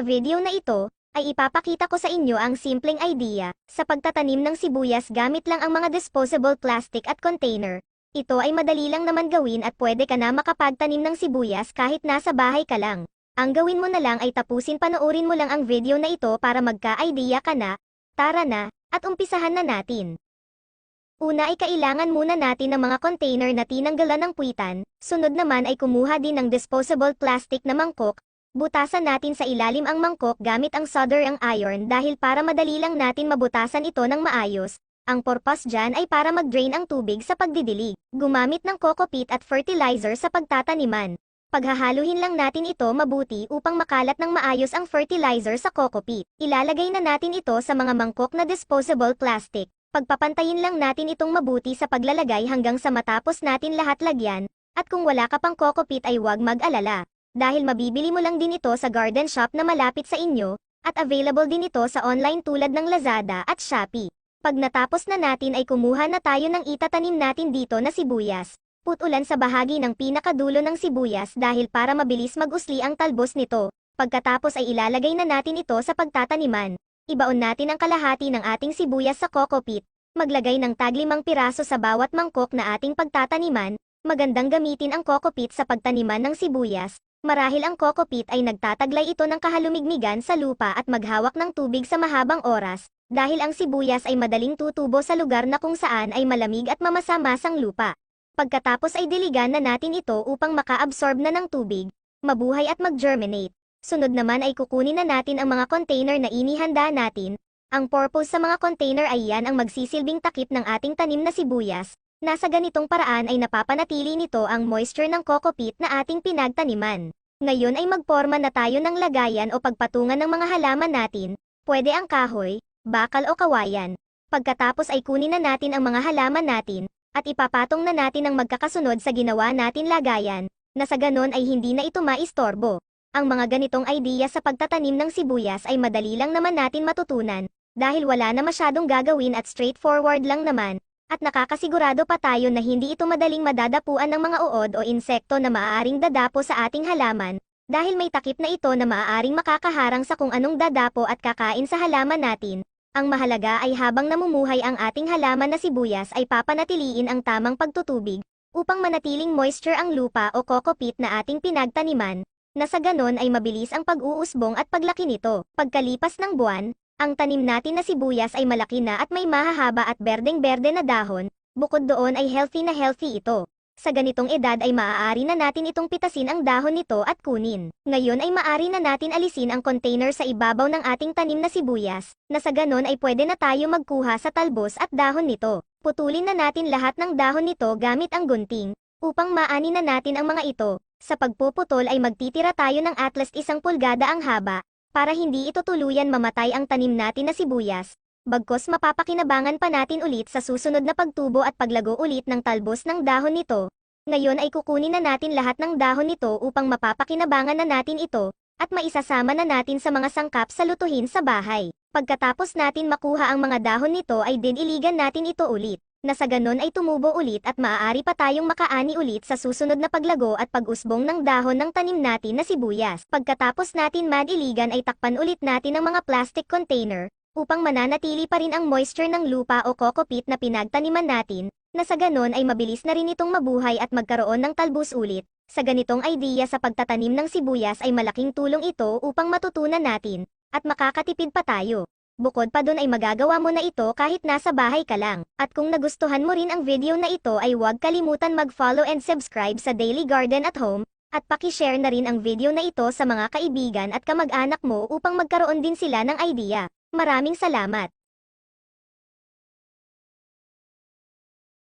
video na ito, ay ipapakita ko sa inyo ang simpleng idea sa pagtatanim ng sibuyas gamit lang ang mga disposable plastic at container. Ito ay madali lang naman gawin at pwede ka na makapagtanim ng sibuyas kahit nasa bahay ka lang. Ang gawin mo na lang ay tapusin panoorin mo lang ang video na ito para magka-idea ka na. Tara na, at umpisahan na natin. Una ay kailangan muna natin ng mga container na tinanggalan ng puwitan, sunod naman ay kumuha din ng disposable plastic na mangkok, butasan natin sa ilalim ang mangkok gamit ang solder ang iron dahil para madali lang natin mabutasan ito ng maayos, ang purpose dyan ay para mag-drain ang tubig sa pagdidilig. Gumamit ng coco peat at fertilizer sa pagtataniman. Paghahaluhin lang natin ito mabuti upang makalat ng maayos ang fertilizer sa coco peat. Ilalagay na natin ito sa mga mangkok na disposable plastic. Pagpapantayin lang natin itong mabuti sa paglalagay hanggang sa matapos natin lahat lagyan, at kung wala ka pang coco peat ay huwag mag-alala. Dahil mabibili mo lang din ito sa garden shop na malapit sa inyo, at available din ito sa online tulad ng Lazada at Shopee. Pag natapos na natin ay kumuha na tayo ng itatanim natin dito na sibuyas. Putulan sa bahagi ng pinakadulo ng sibuyas dahil para mabilis mag-usli ang talbos nito. Pagkatapos ay ilalagay na natin ito sa pagtataniman. Ibaon natin ang kalahati ng ating sibuyas sa coco peat. Maglagay ng taglimang piraso sa bawat mangkok na ating pagtataniman. Magandang gamitin ang coco peat sa pagtaniman ng sibuyas. Marahil ang coco peat ay nagtataglay ito ng kahalumigmigan sa lupa at maghawak ng tubig sa mahabang oras, dahil ang sibuyas ay madaling tutubo sa lugar na kung saan ay malamig at mamasa-masang lupa. Pagkatapos ay diligan na natin ito upang maka-absorb na ng tubig, mabuhay at mag-germinate. Sunod naman ay kukunin na natin ang mga container na inihanda natin. Ang purpose sa mga container ay yan ang magsisilbing takip ng ating tanim na sibuyas. Nasa ganitong paraan ay napapanatili nito ang moisture ng coco peat na ating pinagtaniman. Ngayon ay magporma na tayo ng lagayan o pagpatungan ng mga halaman natin. Pwede ang kahoy, bakal o kawayan. Pagkatapos ay kunin na natin ang mga halaman natin, at ipapatong na natin ang magkakasunod sa ginawa natin lagayan, na sa ganon ay hindi na ito maistorbo. Ang mga ganitong idea sa pagtatanim ng sibuyas ay madali lang naman natin matutunan, dahil wala na masyadong gagawin at straightforward lang naman, at nakakasigurado pa tayo na hindi ito madaling madadapuan ng mga uod o insekto na maaaring dadapo sa ating halaman, dahil may takip na ito na maaaring makakaharang sa kung anong dadapo at kakain sa halaman natin. Ang mahalaga ay habang namumuhay ang ating halaman na sibuyas ay papanatiliin ang tamang pagtutubig, upang manatiling moisture ang lupa o coco peat na ating pinagtaniman, na sa ganon ay mabilis ang pag-uusbong at paglaki nito. Pagkalipas ng buwan, ang tanim natin na sibuyas ay malaki na at may mahahaba at berdeng-berde na dahon, bukod doon ay healthy na healthy ito. Sa ganitong edad ay maaari na natin itong pitasin ang dahon nito at kunin. Ngayon ay maaari na natin alisin ang container sa ibabaw ng ating tanim na sibuyas, na sa ganon ay pwede na tayo magkuha sa talbos at dahon nito. Putulin na natin lahat ng dahon nito gamit ang gunting, upang maani na natin ang mga ito. Sa pagpuputol ay magtitira tayo ng at least isang pulgada ang haba, para hindi ito tuluyan mamatay ang tanim natin na sibuyas. Bagkos mapapakinabangan pa natin ulit sa susunod na pagtubo at paglago ulit ng talbos ng dahon nito. Ngayon ay kukunin na natin lahat ng dahon nito upang mapapakinabangan na natin ito, at maisasama na natin sa mga sangkap sa lutuhin sa bahay. Pagkatapos natin makuha ang mga dahon nito ay didiligan natin ito ulit, na sa ganon ay tumubo ulit at maaari pa tayong makaani ulit sa susunod na paglago at pag-usbong ng dahon ng tanim natin na sibuyas. Pagkatapos natin madiligan ay takpan ulit natin ang mga plastic container, upang mananatili pa rin ang moisture ng lupa o coco peat na pinagtaniman natin, na sa ganon ay mabilis na rin itong mabuhay at magkaroon ng talbos ulit. Sa ganitong idea sa pagtatanim ng sibuyas ay malaking tulong ito upang matutunan natin, at makakatipid pa tayo. Bukod pa dun ay magagawa mo na ito kahit nasa bahay ka lang. At kung nagustuhan mo rin ang video na ito ay huwag kalimutan mag-follow and subscribe sa Daily Garden at Home, at pakishare na rin ang video na ito sa mga kaibigan at kamag-anak mo upang magkaroon din sila ng idea. Maraming salamat!